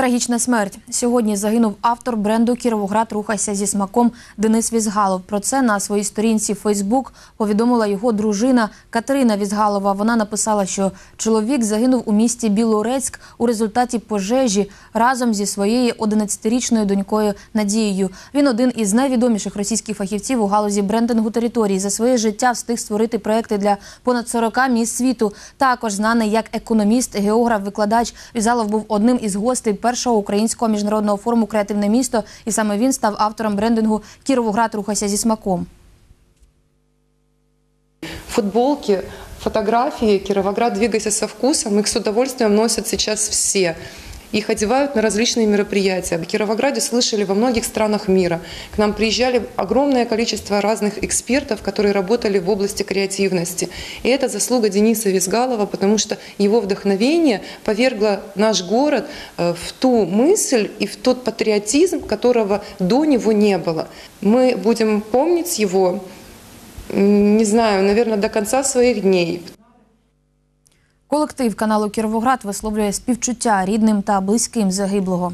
Трагічна смерть. Сьогодні загинув автор бренду Кіровоград Рухайся зі смаком Денис Візгалов. Про це на своїй сторінці Фейсбук повідомила його дружина Катерина Візгалова. Вона написала, що чоловік загинув у місті Білорецьк у результаті пожежі разом зі своєю 11-річною донькою Надією. Він один із найвідоміших російських фахівців у галузі брендингу території. За своє життя встиг створити проекти для понад 40 міст світу. Також знаний як економіст, географ, викладач. Візалов був одним із гостей першого українського міжнародного форуму Креативне місто, і саме він став автором брендингу Кіровоград Рухайся зі смаком. Футболки, фотографии «Кировоград, двигайся со вкусом». Их с удовольствием носят сейчас все. Их одевают на различные мероприятия. О Кировограде слышали во многих странах мира. К нам приезжали огромное количество разных экспертов, которые работали в области креативности. И это заслуга Дениса Визгалова, потому что его вдохновение повергло наш город э, в ту мысль и в тот патриотизм, которого до него не было. Мы будем помнить его, не знаю, наверное, до конца своих дней. Колектив каналу Кіровоград висловлює співчуття рідним та близьким загиблого.